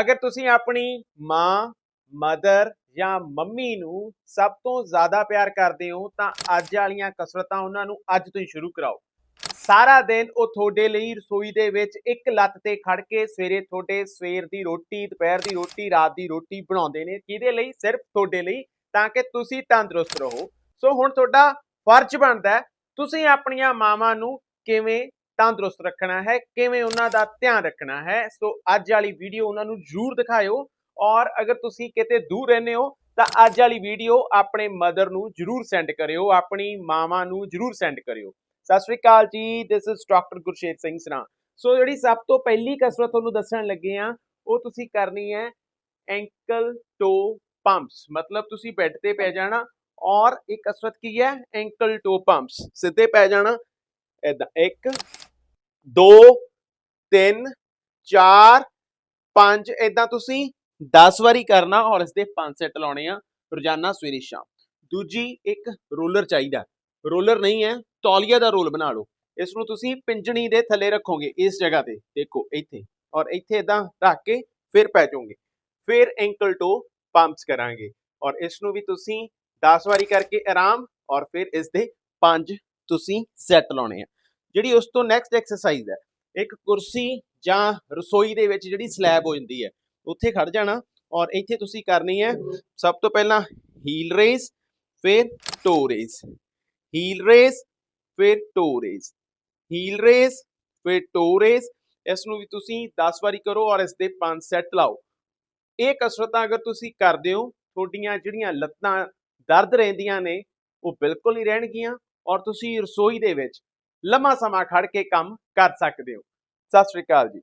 ਅਗਰ ਤੁਸੀਂ ਆਪਣੀ ਮਾਂ, ਮਦਰ ਜਾਂ ਮੰਮੀ ਨੂੰ ਸਭ ਤੋਂ ਜ਼ਿਆਦਾ ਪਿਆਰ ਕਰਦੇ ਹੋ, ਤਾਂ ਅੱਜ ਵਾਲੀਆਂ ਕਸਰਤਾਂ ਉਹਨਾਂ ਨੂੰ ਅੱਜ ਤੋਂ ਹੀ ਸ਼ੁਰੂ ਕਰਾਓ। ਸਾਰਾ ਦਿਨ ਉਹ ਤੁਹਾਡੇ ਲਈ ਰਸੋਈ ਦੇ ਵਿੱਚ ਇੱਕ ਲੱਤ ਤੇ ਖੜ ਕੇ ਸਵੇਰੇ ਤੁਹਾਡੇ ਸਵੇਰ ਦੀ ਰੋਟੀ, ਦੁਪਹਿਰ ਦੀ ਰੋਟੀ, ਰਾਤ ਦੀ ਰੋਟੀ ਬਣਾਉਂਦੇ ਨੇ। ਕਿਹਦੇ ਲਈ? ਸਿਰਫ ਤੁਹਾਡੇ ਲਈ, ਤਾਂ ਕਿ ਤੁਸੀਂ ਤੰਦਰੁਸਤ ਰਹੋ। ਸੋ ਹੁਣ ਤੁਹਾਡਾ ਫਰਜ਼ ਬਣਦਾ ਤੁਸੀਂ ਆਪਣੀਆਂ ਮਾਵਾਂ ਨੂੰ ਕਿਵੇਂ ਤੰਦਰੁਸਤ ਰੱਖਣਾ ਹੈ, ਕਿਵੇਂ ਉਹਨਾਂ ਦਾ ਧਿਆਨ ਰੱਖਣਾ ਹੈ, ਸੋ ਅੱਜ ਵਾਲੀ ਵੀਡੀਓ ਉਹਨਾਂ ਨੂੰ ਜ਼ਰੂਰ ਦਿਖਾਇਓ ਔਰ ਅਗਰ ਤੁਸੀਂ ਕਿਤੇ ਦੂਰ ਰਹਿੰਦੇ ਹੋ, ਤਾਂ ਅੱਜ ਵਾਲੀ ਵੀਡੀਓ ਆਪਣੇ ਮਦਰ ਨੂੰ ਜ਼ਰੂਰ ਸੈਂਡ ਕਰਿਓ, ਆਪਣੀ ਮਾਵਾਂ ਨੂੰ ਜ਼ਰੂਰ ਸੈਂਡ ਕਰਿਓ। Sat Shri Akal ji this is doctor Gurshet Singh Sra. So ਜਿਹੜੀ ਸਭ ਤੋਂ ਪਹਿਲੀ ਕਸਰਤ ਤੁਹਾਨੂੰ ਦੱਸਣ ਲੱਗੇ ਆ ਉਹ ਤੁਸੀਂ ਕਰਨੀ ਹੈ ਐਂਕਲ ਟੋ ਪੰਪਸ ਮਤਲਬ ਤੁਸੀਂ ਬੈੱਡ ਤੇ ਪੈ ਜਾਣਾ ਔਰ ਇਹ ਕਸਰਤ ਕੀ ਹੈ ਐਂਕਲ ਟੋ ਪੰਪਸ ਸਿੱਧੇ ਪੈ ਜਾਣਾ ਇਦਾਂ 1 2 3 4 5 ਇਦਾਂ ਤੁਸੀਂ 10 ਵਾਰੀ ਕਰਨਾ ਔਰ ਇਸ ਦੇ 5 ਸੈੱਟ ਲਾਉਣੇ ਆ ਰੋਜ਼ਾਨਾ ਸਵੇਰੇ ਸ਼ਾਮ। ਦੂਜੀ ਇੱਕ ਰੋਲਰ ਚਾਹੀਦਾ। ਰੋਲਰ ਨਹੀਂ ਹੈ, ਤੌਲੀਆ ਦਾ ਰੋਲ ਬਣਾ ਲਓ। ਇਸ ਨੂੰ ਤੁਸੀਂ ਪਿੰਜਣੀ ਦੇ ਥੱਲੇ ਰੱਖੋਗੇ, ਇਸ ਜਗ੍ਹਾ ਤੇ। ਦੇਖੋ, ਇੱਥੇ। ਔਰ ਇੱਥੇ ਇਦਾਂ ਰੱਖ ਕੇ ਫਿਰ ਪੈ ਫਿਰ ਐਂਕਲ ਟੋ ਪੰਪਸ ਕਰਾਂਗੇ। ਔਰ ਇਸ ਨੂੰ ਵੀ ਤੁਸੀਂ 10 ਵਾਰੀ ਕਰਕੇ ਆਰਾਮ ਔਰ ਫਿਰ ਇਸ ਦੇ 5 ਤੁਸੀਂ ਸੈੱਟ ਲਾਉਣੇ ਆ। ਜਿਹੜੀ ਉਸ ਤੋਂ ਨੈਕਸਟ ਐਕਸਰਸਾਈਜ਼ ਹੈ, ਇੱਕ ਕੁਰਸੀ ਜਾਂ ਰਸੋਈ ਦੇ ਵਿੱਚ ਜਿਹੜੀ ਸਲੈਬ ਹੋ ਜਾਂਦੀ ਹੈ, ਉੱਥੇ ਖੜ ਜਾਣਾ ਔਰ ਇੱਥੇ ਤੁਸੀਂ ਕਰਨੀ ਹੈ, ਸਭ ਤੋਂ ਪਹਿਲਾਂ ਹੀਲ ਰੇਸ ਫਿਰ ਟੋ ਰੇਸ ਹੀਲ ਰੇਸ ਫਿਰ ਟੋ ਰੇਸ ਹੀਲ ਰੇਸ ਫਿਰ ਟੋ ਰੇਸ ਇਸ ਨੂੰ ਵੀ ਤੁਸੀਂ 10 ਵਾਰੀ ਕਰੋ ਔਰ ਇਸ ਦੇ 5 ਸੈੱਟ ਲਾਓ। ਇਹ ਕਸਰਤਾਂ ਅਗਰ ਤੁਸੀਂ ਕਰਦੇ ਹੋ, ਤੁਹਾਡੀਆਂ ਜਿਹੜੀਆਂ ਲੱਤਾਂ ਦਰਦ ਰਹਿੰਦੀਆਂ ਨੇ, ਉਹ ਬਿਲਕੁਲ ਨਹੀਂ ਰਹਿਣਗੀਆਂ ਔਰ ਤੁਸੀਂ ਰਸੋਈ ਦੇ ਵਿੱਚ ਲੰਮਾ ਸਮਾਂ ਖੜ ਕੇ ਕੰਮ ਕਰ ਸਕਦੇ ਹੋ। ਸਤਿ ਸ਼੍ਰੀ ਅਕਾਲ ਜੀ।